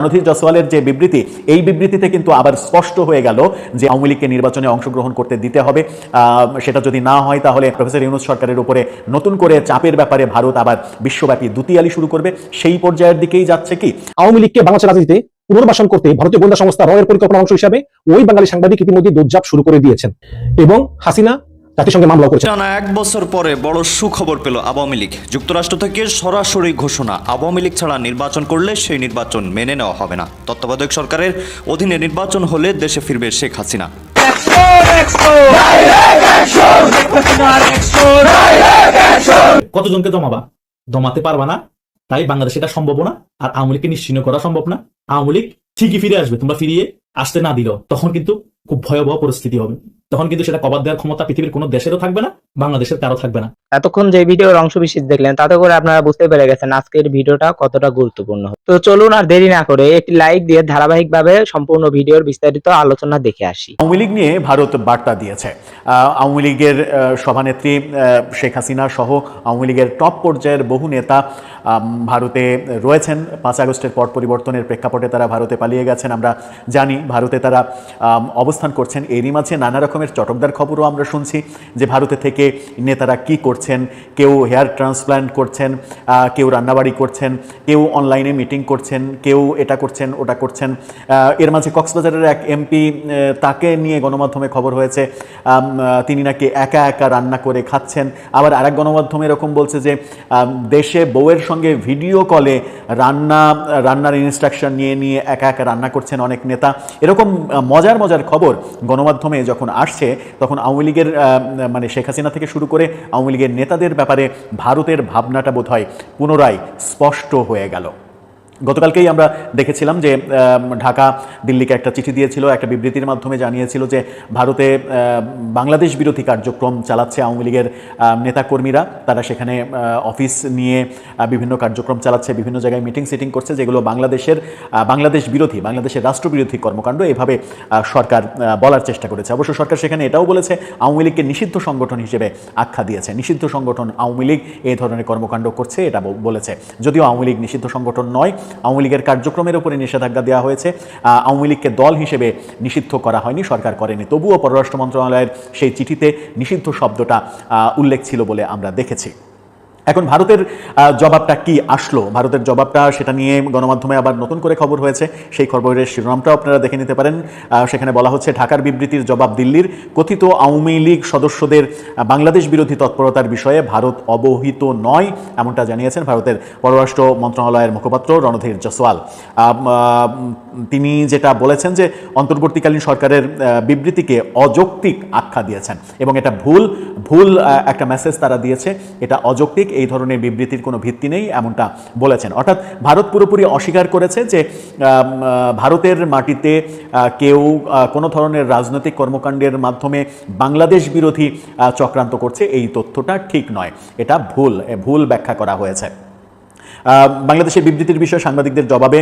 রণধীর জসওয়ালের যে বিবৃতি, এই বিবৃতিতে কিন্তু আবার স্পষ্ট হয়ে গেল যে আওয়ামী লীগকে নির্বাচনে অংশগ্রহণ করতে দিতে হবে। সেটা যদি না হয় তাহলে প্রফেসর ইউনুস সরকারের উপরে নতুন করে চাপের ব্যাপারে ভারত আবার বিশ্বব্যাপী দুতিয়ালি শুরু করবে। সেই পর্যায়ের দিকেই যাচ্ছে কি? আওয়ামী লীগকে বাংলাদেশের রাজনীতিতে পুনর্বাসন করতে ভারতীয় গোয়েন্দা সংস্থা রয়ের পরিকল্পনা অংশ হিসাবে ওই বাঙালি সাংবাদিক ইতিমধ্যে দৌড়ঝাঁপ শুরু করে দিয়েছেন। এবং হাসিনা জাতিসংঘে মামলা করেছেন টানা এক বছর পরে বড় সুখবর পেল আওয়ামী লীগ। যুক্তরাষ্ট্র থেকে সরাসরি ঘোষণা আওয়ামী লীগ ছাড়া নির্বাচন করলে সেই নির্বাচন মেনে নেওয়া হবে না। তত্ত্বাবধায়ক সরকারের অধীনে নির্বাচন হলে দেশে ফিরবে শেখ হাসিনা। কতজনকে জমাবা জমাতে পারবা না তাই বাংলাদেশে এটা সম্ভব না আর আওয়ামী লীগকে নিশ্চিন্ন করা সম্ভব না। আওয়ামী লীগ ঠিকই ফিরে আসবে তোমরা ফিরিয়ে আসতে না দিল তখন কিন্তু খুব ভয়াবহ পরিস্থিতি হবে। তখন কিন্তু সেটা কবার দেওয়ার ক্ষমতা পৃথিবীর কোনো দেশেরও থাকবে না, বাংলাদেশের কারও থাকবে না। এতক্ষণ যে ভিডিওর অংশ বিশেষ দেখলেন, তাতে করে আপনারা বুঝতে পেরে গেছেন আজকের ভিডিওটা কতটা গুরুত্বপূর্ণ। তো চলুন আর দেরি না করে একটি লাইক দিয়ে ধারাবাহিকভাবে সম্পূর্ণ ভিডিওর বিস্তারিত আলোচনা দেখে আসি। আওয়ামী লীগ নিয়ে ভারত বার্তা দিয়েছে। আওয়ামী লীগের সভানেত্রী শেখ হাসিনা সহ আওয়ামী লীগের টপ পর্যায়ের বহু নেতা ভারতে রয়েছেন। পাঁচ আগস্টের পট পরিবর্তনের প্রেক্ষাপটে তারা ভারতে পালিয়ে গেছেন। আমরা জানি ভারতে তারা অবস্থান করছেন। এরই মাঝে নানা রকমের চটকদার খবরও আমরা শুনছি যে ভারতে থেকে নেতারা কি করছেন, কেউ হেয়ার ট্রান্সপ্ল্যান্ট করছেন কেউ রান্নাবাড়ি করছেন, কেউ অনলাইনে মিটিং করছেন, কেউ এটা করছেন, ওটা করছেন। এর মাঝে কক্সবাজারের এক এমপি তাকে নিয়ে গণমাধ্যমে খবর হয়েছে তিনি নাকি একা একা রান্না করে খাচ্ছেন। আবার আরেক গণমাধ্যমে এরকম বলছে যে দেশে বউয়ের সঙ্গে ভিডিও কলে রান্না, রান্নার ইনস্ট্রাকশন নিয়ে নিয়ে একা একা রান্না করছেন অনেক নেতা। এরকম মজার মজার খবর গণমাধ্যমে যখন আসছে, তখন আওয়ামী লীগের মানে শেখ হাসিনা থেকে শুরু করে আওয়ামী লীগের নেতাদের ব্যাপারে ভারতের ভাবনাটা বোধহয় পুনরায় স্পষ্ট হয়ে গেল। গতকালকেই আমরা দেখেছিলাম যে ঢাকা দিল্লিকে একটা চিঠি দিয়েছিল, একটা বিবৃতির মাধ্যমে জানিয়েছিল যে, ভারতে বাংলাদেশ বিরোধী কার্যক্রম চালাচ্ছে আওয়ামী লীগের নেতাকর্মীরা। তারা সেখানে অফিস নিয়ে বিভিন্ন কার্যক্রম চালাচ্ছে, বিভিন্ন জায়গায় মিটিং সিটিং করছে, যেগুলো বাংলাদেশের বাংলাদেশ বিরোধী, বাংলাদেশের রাষ্ট্রবিরোধী কর্মকাণ্ড এভাবে সরকার বলার চেষ্টা করেছে। অবশ্য সরকার সেখানে এটাও বলেছে, আওয়ামী লীগকে নিষিদ্ধ সংগঠন হিসেবে আখ্যা দিয়েছে। নিষিদ্ধ সংগঠন আওয়ামী লীগ এই ধরনের কর্মকাণ্ড করছে, এটা বলেছে। যদিও আওয়ামী লীগ নিষিদ্ধ সংগঠন নয় আওয়ামী লীগের কার্যক্রমের উপরে নিষেধাজ্ঞা দেওয়া হয়েছে। আওয়ামী লীগকে দল হিসেবে নিষিদ্ধ করা হয়নি, সরকার করেনি। তবুও পররাষ্ট্র মন্ত্রণালয়ের সেই চিঠিতে নিষিদ্ধ শব্দটা উল্লেখ ছিল বলে আমরা দেখেছি। এখন ভারতের জবাবটা কি আসলো? ভারতের জবাবটা সেটা নিয়ে গণমাধ্যমে আবার নতুন করে খবর হয়েছে। সেই খবরের শিরোনামটাও আপনারা দেখে নিতে পারেন। সেখানে বলা হচ্ছে, ঢাকার বিবৃতির জবাব দিল্লির। কথিত আওয়ামী লীগ সদস্যদের বাংলাদেশ বিরোধী তৎপরতার বিষয়ে ভারত অবহিত নয়, এমনটা জানিয়েছেন ভারতের পররাষ্ট্র মন্ত্রণালয়ের মুখপাত্র রণধীর জসওয়াল তিনি যেটা বলেছেন যে, অন্তর্বর্তীকালীন সরকারের বিবৃতিকে অযৌক্তিক আখ্যা দিয়েছেন। এবং এটা ভুল ভুল একটা মেসেজ তারা দিয়েছে। এটা অযৌক্তিক। এই ধরনের বিবৃতির কোনো ভিত্তি নেই, এমনটা বলেছেন। অর্থাৎ ভারত পুরোপুরি অস্বীকার করেছে যে ভারতের মাটিতে কেউ কোনো ধরনের রাজনৈতিক কর্মকাণ্ডের মাধ্যমে বাংলাদেশ বিরোধী চক্রান্ত করছে, এই তথ্যটা ঠিক নয়। এটা ভুল ভুল ব্যাখ্যা করা হয়েছে। বাংলাদেশের বিবৃতির বিষয়ে সাংবাদিকদের জবাবে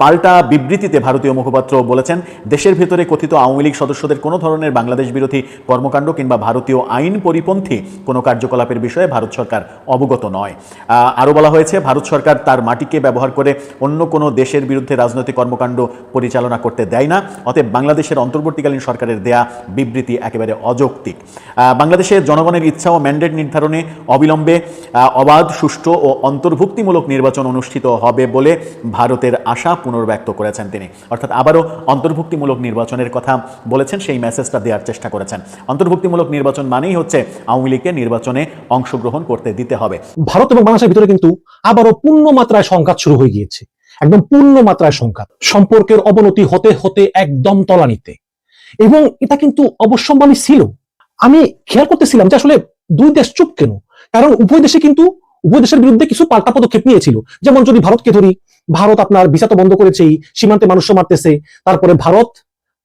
পাল্টা বিবৃতিতে ভারতীয় মুখপাত্র বলেছেন, দেশের ভেতরে কথিত আওয়ামী লীগ সদস্যদের কোনো ধরনের বাংলাদেশ বিরোধী কর্মকাণ্ড কিংবা ভারতীয় আইন পরিপন্থী কোনো কার্যকলাপের বিষয়ে ভারত সরকার অবগত নয়। আরও বলা হয়েছে, ভারত সরকার তার মাটিকে ব্যবহার করে অন্য কোনো দেশের বিরুদ্ধে রাজনৈতিক কর্মকাণ্ড পরিচালনা করতে দেয় না, অতএব বাংলাদেশের অন্তর্বর্তীকালীন সরকারের দেয়া বিবৃতি একেবারে অযৌক্তিক। বাংলাদেশের জনগণের ইচ্ছা ও ম্যান্ডেট নির্ধারণে অবিলম্বে অবাধ, সুষ্ঠু ও অন্তর্ভুক্তিমূলক নির্বাচন অনুষ্ঠিত হবে বলে ভারতের আশা পুনর্ব্যক্ত করেছেন তিনি। অর্থাৎ আবারও অন্তর্ভুক্তিমূলক নির্বাচনের কথা বলেছেন, সেই মেসেজটা দেওয়ার চেষ্টা করেছেন। অন্তর্ভুক্তিমূলক নির্বাচন মানেই হচ্ছে আওয়ামী লীগকে নির্বাচনে অংশগ্রহণ করতে দিতে হবে। ভারত এবং বাংলাদেশের ভিতরে কিন্তু আবারও পূর্ণ মাত্রায় সংঘাত শুরু হয়ে গিয়েছে। একদম পূর্ণ মাত্রায় সংঘাত। সম্পর্কের অবনতি হতে হতে একদম তলানিতে। এবং এটা কিন্তু অবশ্যম্ভাবী ছিল। আমি খেয়াল করতেছিলাম যে আসলে দুই দেশ চুপ কেন? কারণ উভয় দেশে কিন্তু উভয় দেশের বিরুদ্ধে কিছু পাল্টা পদক্ষেপ নিয়েছিল। যেমন যদি ভারতকে ধরি, ভারত আপনার ভিসা তো বন্ধ করেছেই সীমান্তে মানুষ মারতেছে, তারপরে ভারত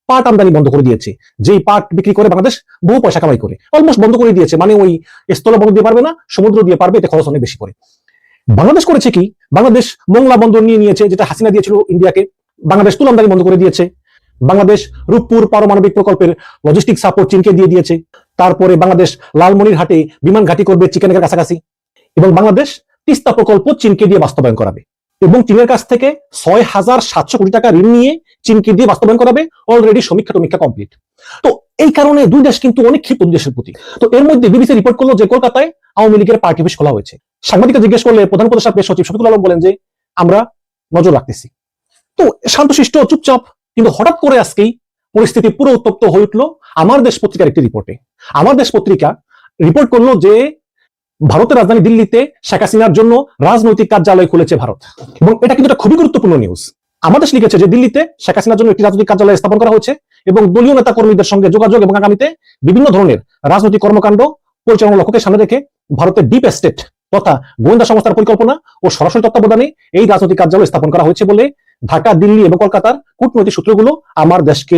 পাট আমদানি বন্ধ করে দিয়েছে। যেই পাট বিক্রি করে বাংলাদেশ বহু পয়সা কামাই করে। অলমোস্ট বন্ধ করে দিয়েছে মানে ওই স্থল বন্ধ দিয়ে পারবে না, সমুদ্র দিয়ে পারবে, এতে খরচ অনেক বেশি পড়ে। বাংলাদেশ করেছে কি? বাংলাদেশ মোংলা বন্দর নিয়ে নিয়েছে, যেটা হাসিনা দিয়েছিল ইন্ডিয়াকে। বাংলাদেশ তুল আমদানি বন্ধ করে দিয়েছে। বাংলাদেশ রূপপুর পারমাণবিক প্রকল্পের লজিস্টিক সাপোর্ট চীনকে দিয়ে দিয়েছে। তারপরে বাংলাদেশ লালমনিরহাটে বিমান ঘাঁটি করবে চিকেনের কাছাকাছি। এবং বাংলাদেশ তিস্তা প্রকল্প চীনকে দিয়ে বাস্তবায়ন করাবে। এবং চীনের কাছ থেকে ছয় হাজার সাতশো কোটি টাকা ঋণ নিয়ে চীনকে দিয়ে বাস্তবায়ন করাবে অলরেডি সমীক্ষা টমীক্ষা কমপ্লিট তো এই কারণে দুই দেশ কিন্তু অনেক ক্ষিপ্ত দেশের প্রতি তো এর মধ্যে বিবিসি রিপোর্ট করল যে কলকাতায় আওয়ামী লীগের পার্টি অফিস খোলা হয়েছে। সাংবাদিকরা জিজ্ঞেস করলে প্রধান উপদেষ্টা প্রেস সচিব শফিকুল আলম বলেন যে, আমরা নজর রাখতেছি। তো শান্তশিষ্ট, চুপচাপ, কিন্তু হঠাৎ করে আজকেই পরিস্থিতি পুরো উত্তপ্ত হয়ে উঠল আমার দেশ পত্রিকার একটি রিপোর্টে আমার দেশ পত্রিকা রিপোর্ট করল যে ভারতের রাজধানী দিল্লিতে শেখ হাসিনার জন্য রাজনৈতিক কার্যালয় খুলেছে ভারত। এবং এটা কিন্তু একটা খুবই গুরুত্বপূর্ণ নিউজ আমাদের দেশ লিখেছে যে দিল্লিতে শেখ হাসিনার জন্য একটি রাজনৈতিক কার্যালয় স্থাপন করা হয়েছে এবং দলীয় নেতা কর্মীদের সঙ্গে যোগাযোগ এবং আগামীতে বিভিন্ন ধরনের রাজনৈতিক কর্মকাণ্ড পরিচালনা লক্ষ্যকে সামনে রেখে ভারতের ডিপ এস্টেট তথা গোয়েন্দা সংস্থার পরিকল্পনা ও সরাসরি তত্ত্বাবধানে এই রাজনৈতিক কার্যালয় স্থাপন করা হয়েছে বলে ঢাকা, দিল্লি এবং কলকাতার কূটনৈতিক সূত্রগুলো আমার দেশকে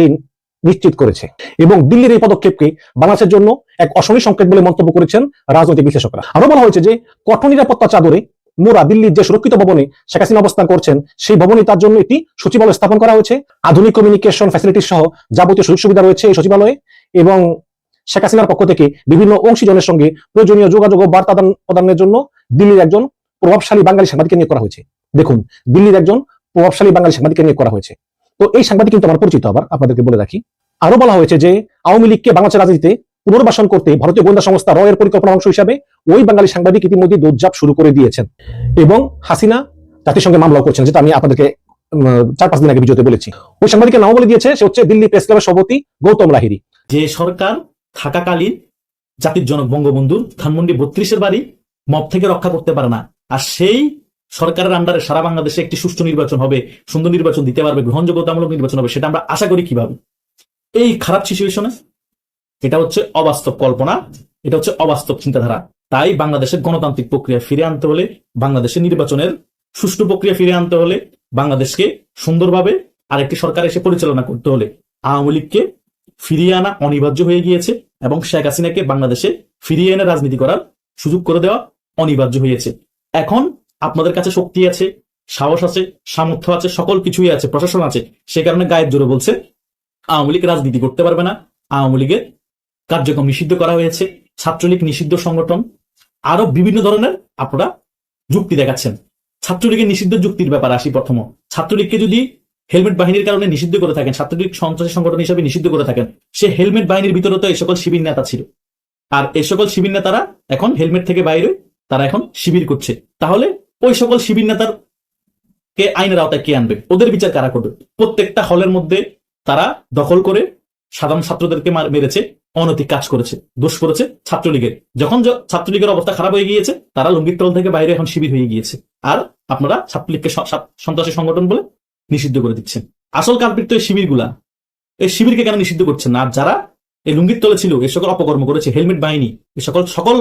নিশ্চিত করেছে। এবং দিল্লির এই পদক্ষেপকে বাংলাদেশের জন্য এক অশনি সংকেত বলে মন্তব্য করেছেন রাজনৈতিক বিশ্লেষকরা। আরও বলা হয়েছে যে, কঠোর নিরাপত্তা চাদরে মোরা দিল্লির যে সুরক্ষিত ভবনে শেখ হাসিনা অবস্থান করছেন, সেই ভবনে তার জন্য একটি সচিবালয় স্থাপন করা হয়েছে। আধুনিক কমিউনিকেশন ফ্যাসিলিটি সহ যাবতীয় সুযোগ সুবিধা রয়েছে এই সচিবালয়ে এবং শেখ হাসিনার পক্ষ থেকে বিভিন্ন অংশীজনের সঙ্গে প্রয়োজনীয় যোগাযোগ ও বার্তা প্রদানের জন্য দিল্লির একজন প্রভাবশালী বাঙালি সাংবাদিককে নিয়োগ করা হয়েছে। দেখুন, দিল্লির একজন প্রভাবশালী বাঙালি সাংবাদিককে নিয়োগ করা হয়েছে। তো এই সাংবাদিক কিন্তু আমার পরিচিত আবার, আপনাদেরকে বলে রাখি। আরও বলা হয়েছে যে, আওয়ামী লীগকে বাংলাদেশের রাজনীতিতে পুনর্বাসন করতে ভারতীয় গোয়েন্দা সংস্থা রয়ের পরিকল্পনা অংশ হিসাবে ওই বাঙালি সাংবাদিক ইতিমধ্যে দৌড়ঝাঁপ শুরু করে দিয়েছেন। এবং হাসিনা জাতিসংঘে মামলাও করছেন যেটা আমি আপনাদেরকে চার পাঁচ দিন আগে ভিডিওতে বলেছি। ওই সাংবাদিকের নামও বলে দিয়েছে, সে হচ্ছে দিল্লি প্রেস ক্লাবের সভাপতি গৌতম লাহিরি যে সরকার থাকাকালীন জাতির জনক বঙ্গবন্ধুর ধানমন্ডি বত্রিশের বাড়ি মব থেকে রক্ষা করতে পারে না, আর সেই সরকারের আন্ডারে সারা বাংলাদেশে একটি সুষ্ঠু নির্বাচন হবে, সুন্দর নির্বাচন দিতে পারবে, গ্রহণযোগ্যতামূলক নির্বাচন হবে, সেটা আমরা আশা করি কীভাবে? এই খারাপ সিচুয়েশনে এটা হচ্ছে অবাস্তব কল্পনা, এটা হচ্ছে অবাস্তব চিন্তাধারা। তাই বাংলাদেশের গণতান্ত্রিক প্রক্রিয়া ফিরে আনতে হলে বাংলাদেশের নির্বাচনের সুষ্ঠু প্রক্রিয়া ফিরে আনতে হলে, বাংলাদেশকে সুন্দরভাবে আরেকটি সরকার এসে পরিচালনা করতে হলে, আওয়ামী লীগকে ফিরিয়ে আনা অনিবার্য হয়ে গিয়েছে এবং শেখ হাসিনাকে বাংলাদেশে ফিরিয়ে এনে রাজনীতি করার সুযোগ করে দেওয়া অনিবার্য হয়েছে। এখন আপনাদের কাছে শক্তি আছে, সাহস আছে, সামর্থ্য আছে, সকল কিছুই আছে, প্রশাসন আছে। সে কারণে গায়ের জোরে বলছে, আওয়ামী লীগ রাজনীতি করতে পারবে না। আওয়ামী লীগের কার্যক্রম নিষিদ্ধ করা হয়েছে, ছাত্রলীগ নিষিদ্ধ সংগঠন। আরও বিভিন্ন ধরনের আপনারা যুক্তি দেখাচ্ছেন। ছাত্রলীগের নিষিদ্ধ যুক্তির ব্যাপারে আসি প্রথম। ছাত্রলীগকে যদি হেলমেট বাহিনীর কারণে নিষিদ্ধ করে থাকেন, ছাত্রলীগ সন্ত্রাসী সংগঠন হিসেবে নিষিদ্ধ করে থাকেন, সে হেলমেট বাহিনীর ভিতরে তো এই সকল শিবির নেতা ছিল। আর এই সকল শিবির নেতারা এখন হেলমেট থেকে বাইরে, তারা এখন শিবির করছে। তাহলে ওই সকল শিবির নেতার কে আইনের আওতায় কে আনবে? ওদের বিচার কারা করবে? প্রত্যেকটা হলের মধ্যে তারা দখল করে সাধারণ ছাত্রদেরকে মেরেছে, অনৈতিক কাজ করেছে, দোষ করেছে ছাত্রলীগের। যখন ছাত্রলীগের অবস্থা খারাপ হয়ে গিয়েছে, তারা লুঙ্গির তল থেকে বাইরে এখন শিবির হয়ে গিয়েছে। আর আপনারা ছাত্রলীগকে সন্ত্রাসী সংগঠন বলে নিষিদ্ধ করে দিচ্ছেন। আসল কালপিট তো এই শিবিরগুলা। এই শিবিরকে কেন নিষিদ্ধ করছেন? আর যারা এই লুঙ্গির তলে ছিল এই সকল অপকর্ম করেছে, হেলমেট, বাহিনী এই সকল সকল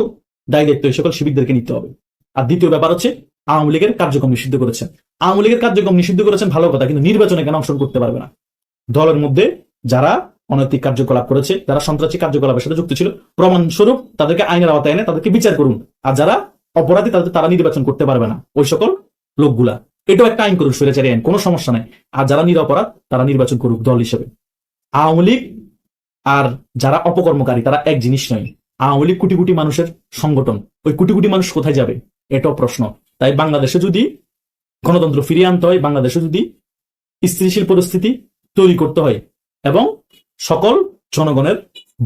দায় দায়িত্ব এই সকল শিবিরদেরকে নিতে হবে। আর দ্বিতীয় ব্যাপার হচ্ছে আওয়ামী লীগের কার্যক্রম নিষিদ্ধ করেছেন। আওয়ামী লীগের কার্যক্রম নিষিদ্ধ করেছেন ভালো কথা, কিন্তু নির্বাচনে কেন অংশগ্রহণ করতে পারবে না? দলের মধ্যে যারা অনৈতিক কার্যকলাপ করেছে, যারা সন্ত্রাসী কার্যকলাপের সাথে যুক্ত ছিল, প্রমাণস্বরূপ তাদেরকে আইনের আওতায় এনে তাদেরকে বিচার করুন। আর যারা অপরাধী, তাদের তারা নির্বাচন করতে পারবে না, ওই সকল লোকগুলা। এটাও একটা আইন করুন স্বৈরাচারী আইন, কোনো সমস্যা নাই। আর যারা নিরপরাধ, তারা নির্বাচন করুক দল হিসেবে। আওয়ামী লীগ আর যারা অপকর্মকারী, তারা এক জিনিস নয়। আওয়ামী লীগ কোটি কোটি মানুষের সংগঠন। ওই কোটি কোটি মানুষ কোথায় যাবে? এটাও প্রশ্ন। তাই বাংলাদেশে যদি গণতন্ত্র ফিরিয়ে আনতে হয়, বাংলাদেশে যদি স্থিতিশীল পরিস্থিতি তৈরি করতে হয় এবং সকল জনগণের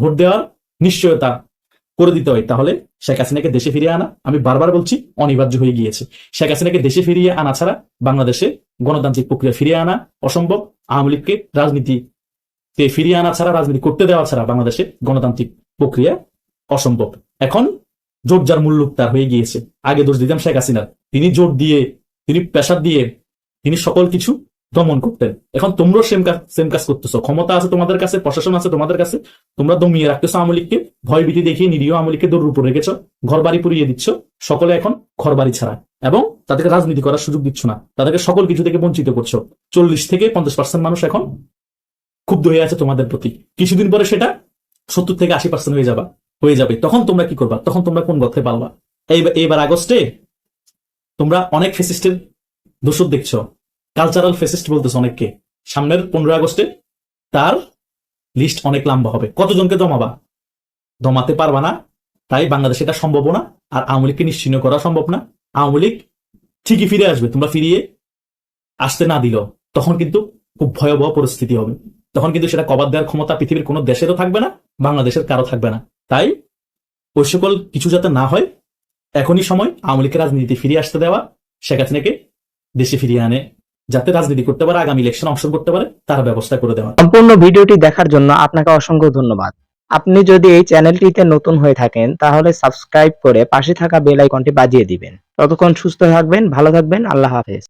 ভোট দেওয়ার নিশ্চয়তা করে দিতে হয়, তাহলে শেখ হাসিনাকে দেশে ফিরিয়ে আনা, আমি বারবার বলছি, অনিবার্য হয়ে গিয়েছে। শেখ হাসিনাকে দেশে ফিরিয়ে আনা ছাড়া বাংলাদেশে গণতান্ত্রিক প্রক্রিয়া ফিরিয়ে আনা অসম্ভব। আওয়ামী লীগকে রাজনীতিতে ফিরিয়ে আনা ছাড়া, রাজনীতি করতে দেওয়া ছাড়া বাংলাদেশে গণতান্ত্রিক প্রক্রিয়া অসম্ভব। এখন জোট যার মূল্য তার হয়ে গিয়েছে। আগে দোষ দিতাম শেখ হাসিনার। তিনি জোট দিয়ে, তিনি পেশার দিয়ে, তিনি সকল কিছু দমন করতেন। এখন তোমরাও সেম কাজ সেম কাজ করতেছো। ক্ষমতা আছে তোমাদের কাছে, প্রশাসন আছে তোমাদের কাছে, তোমরা দমিয়ে রাখতেছো আওয়ামী লীগকে ভয়ভীতি দেখিয়ে নিরীহ আওয়ামী লীগকে দৌড়ের উপর রেখেছ ঘর বাড়ি পুড়িয়ে দিচ্ছ। সকলে এখন ঘর বাড়ি ছাড়া এবং তাদেরকে রাজনীতি করার সুযোগ দিচ্ছ না। তাদেরকে সকল কিছু থেকে বঞ্চিত করছ। চল্লিশ থেকে পঞ্চাশ পার্সেন্ট মানুষ এখন ক্ষুব্ধ হয়ে আছে তোমাদের প্রতি। কিছুদিন পরে সেটা সত্তর থেকে আশি পার্সেন্ট হয়ে যাবা, হয়ে যাবে। তখন তোমরা কি করবা? তখন তোমরা কোন গর্তে পালবা? এইবার আগস্টে তোমরা অনেক ফেসিস্টের দোষর দেখছ। কালচারাল ফেসিস্ট বলতেছে অনেককে। সামনের পনেরো আগস্টে তার লিস্ট অনেক লম্বা হবে। কতজনকে জমাবা দমাতে পারবা না। তাই বাংলাদেশে এটা সম্ভব না। আর আওয়ামী লীগকে নিশ্চিন্ন করা সম্ভব না। আওয়ামী লীগ ঠিকই ফিরে আসবে। তোমরা ফিরিয়ে আসতে না দিল তখন কিন্তু খুব ভয়াবহ পরিস্থিতি হবে। তখন কিন্তু সেটা কবাদ দেওয়ার ক্ষমতা পৃথিবীর কোনো দেশেরও থাকবে না, বাংলাদেশের কারও থাকবে না। তাই ওই সকল কিছু যাতে না হয় এখনই সময় আওয়ামী লীগকে রাজনীতি ফিরিয়ে আসতে দেওয়া। শেখ হাসিনাকে দেশে ফিরিয়ে আনে, যাতে রাজনীতি করতে পারে, আগামী ইলেকশন অংশ করতে পারে, তার ব্যবস্থা করে দেওয়া। সম্পূর্ণ ভিডিওটি দেখার জন্য আপনাকে অসংখ্য ধন্যবাদ। আপনি যদি এই চ্যানেলটিতে নতুন হয়ে থাকেন, তাহলে সাবস্ক্রাইব করে পাশে থাকা বেল আইকনটি বাজিয়ে দিবেন। ততক্ষণ সুস্থ থাকবেন, ভালো থাকবেন, আল্লাহ হাফেজ।